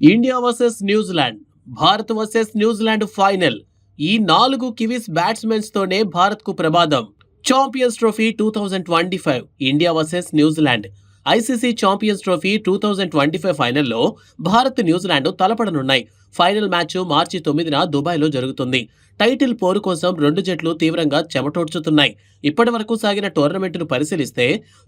India versus New Zealand Bharat versus New Zealand final. ఈ నాలుగు Kiwis batsmens తోనే భారత్కు ప్రమాదం. Champions Trophy two thousand twenty five India versus New Zealand. ICC Champions Trophy two thousand twenty five ఫైనల్లో Bharat New Zealand తలపడనున్నాయి. Final match March తొమ్మిదిన దుబాయ్లో జరుగుతుంది. టైటిల్ పోరు కోసం రెండు జట్లు తీవ్రంగా చెమటోడ్చుతున్నాయి. ఇప్పటి వరకు సాగిన టోర్నమెంటును పరిశీలిస్తే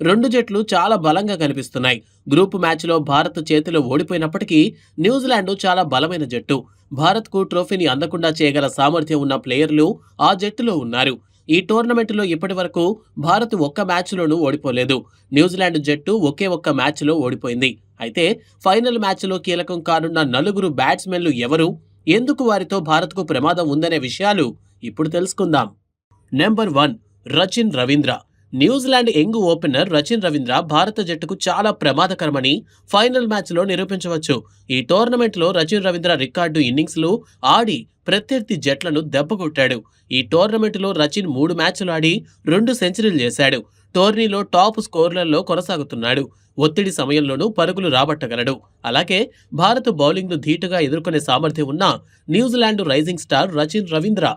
రెండు జట్లు చాలా బలంగా కనిపిస్తున్నాయి. గ్రూప్ మ్యాచ్లో భారత్ చేతిలో ఓడిపోయినప్పటికీ న్యూజిలాండ్ చాలా బలమైన జట్టు. భారత్కు ట్రోఫీని అందకుండా చేయగల సామర్థ్యం ఉన్న ప్లేయర్లు ఆ జట్టులో ఉన్నారు. ఈ టోర్నమెంటులో ఇప్పటి వరకు భారత్ ఒక్క మ్యాచ్లోనూ ఓడిపోలేదు. న్యూజిలాండ్ జట్టు ఒకే ఒక్క మ్యాచ్లో ఓడిపోయింది. అయితే ఫైనల్ మ్యాచ్లో కీలకం కానున్న నలుగురు బ్యాట్స్మెన్లు ఎవరు? ఎందుకు వారితో భారత్కు ప్రమాదం ఉందనే విషయాలు ఇప్పుడు తెలుసుకుందాం. Number one Rachin Ravindra. New Zealand young opener Rachin Ravindra భారత జట్టుకు చాలా ప్రమాదకరమని ఫైనల్ మ్యాచ్లో నిరూపించవచ్చు. ఈ టోర్నమెంట్లో రచిన్ రవీంద్ర రికార్డు ఇన్నింగ్స్లు ఆడి ప్రత్యర్థి జట్లను దెబ్బకొట్టాడు ఈ టోర్నమెంటులో రచిన్ మూడు మ్యాచ్లు ఆడి రెండు సెంచరీలు చేశాడు. టోర్నీలో టాప్ స్కోర్లలో కొనసాగుతున్నాడు. ఒత్తిడి సమయంలోనూ పరుగులు రాబట్టగలడు. అలాగే భారత్ బౌలింగ్ను ధీటుగా ఎదుర్కొనే సామర్థ్యం ఉన్న New Zealand rising star Rachin Ravindra.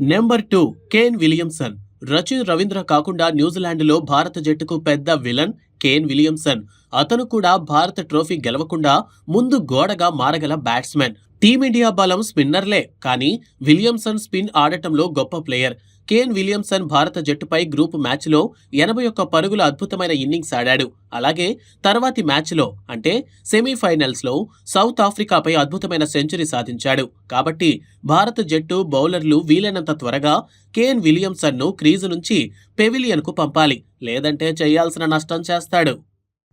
Number two Kane Williamson. Rachin Ravindra కాకుండా న్యూజిలాండ్లో భారత జట్టుకు పెద్ద విలన్ కేన్ విలియమ్సన్. అతను కూడా భారత ట్రోఫీ గెలవకుండా ముందు గోడగా మారగల బ్యాట్స్మెన్. టీమిండియా బలం స్పిన్నర్లే కానీ విలియమ్సన్ స్పిన్ ఆడటంలో గొప్ప ప్లేయర్. కేన్ విలియమ్సన్ భారత జట్టుపై గ్రూప్ మ్యాచ్లో ఎనభై ఒక్క పరుగుల అద్భుతమైన ఇన్నింగ్స్ ఆడాడు. అలాగే తర్వాతి మ్యాచ్లో అంటే సెమీఫైనల్స్లో సౌత్ ఆఫ్రికాపై అద్భుతమైన సెంచరీ సాధించాడు. కాబట్టి భారత జట్టు బౌలర్లు వీలైనంత త్వరగా కేన్ విలియమ్సన్ను క్రీజు నుంచి పెవిలియన్కు పంపాలి. లేదంటే చేయాల్సిన నష్టం చేస్తాడు.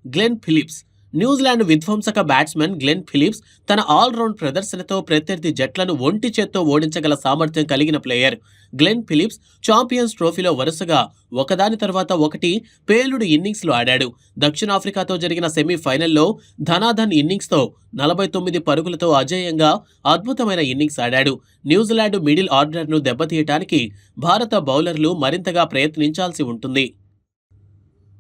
గ్లెన్ ఫిలిప్స్ న్యూజిలాండ్ విధ్వంసక బ్యాట్స్మెన్ గ్లెన్ ఫిలిప్స్ తన ఆల్రౌండ్ ప్రదర్శనతో ప్రత్యర్థి జట్లను ఒంటి చేత్తో ఓడించగల సామర్థ్యం కలిగిన ప్లేయర్. గ్లెన్ ఫిలిప్స్ ఛాంపియన్స్ ట్రోఫీలో వరుసగా ఒకదాని తర్వాత ఒకటి పేలుడు ఇన్నింగ్స్లు ఆడాడు. దక్షిణాఫ్రికాతో జరిగిన సెమీఫైనల్లో ధనాధన్ ఇన్నింగ్స్తో నలభై తొమ్మిది పరుగులతో అజేయంగా అద్భుతమైన ఇన్నింగ్స్ ఆడాడు. న్యూజిలాండ్ మిడిల్ ఆర్డర్ను దెబ్బతీయటానికి భారత బౌలర్లు మరింతగా ప్రయత్నించాల్సి ఉంటుంది.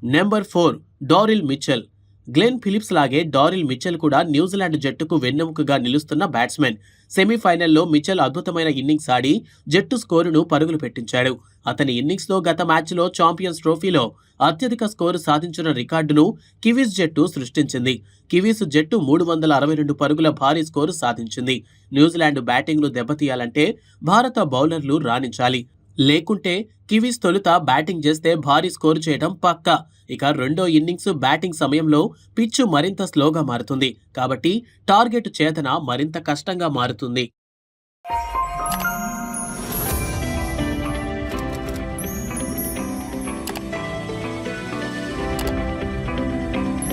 Number four Daryl Mitchell Glenn Phillips లాగే డారిల్ మిచెల్ కూడా న్యూజిలాండ్ జట్టుకు వెన్నెముకగా నిలుస్తున్న బ్యాట్స్మెన్. సెమీఫైనల్లో మిచెల్ అద్భుతమైన ఇన్నింగ్స్ ఆడి జట్టు స్కోరును పరుగులు పెట్టించాడు. అతని ఇన్నింగ్స్తో గత మ్యాచ్లో ఛాంపియన్స్ ట్రోఫీలో అత్యధిక స్కోరు సాధించిన రికార్డును కివీస్ జట్టు సృష్టించింది. కివీస్ జట్టు మూడు వందల అరవై రెండు పరుగుల భారీ స్కోరు సాధించింది. న్యూజిలాండ్ బ్యాటింగ్ను దెబ్బతీయాలంటే భారత బౌలర్లు రాణించాలి. లేకుంటే కివీస్ తొలుత బ్యాటింగ్ చేస్తే భారీ స్కోరు చేయడం పక్కా. ఇక రెండో ఇన్నింగ్స్ బ్యాటింగ్ సమయంలో పిచ్చు మరింత స్లోగా మారుతుంది. కాబట్టి టార్గెట్ చేతన మరింత కష్టంగా మారుతుంది.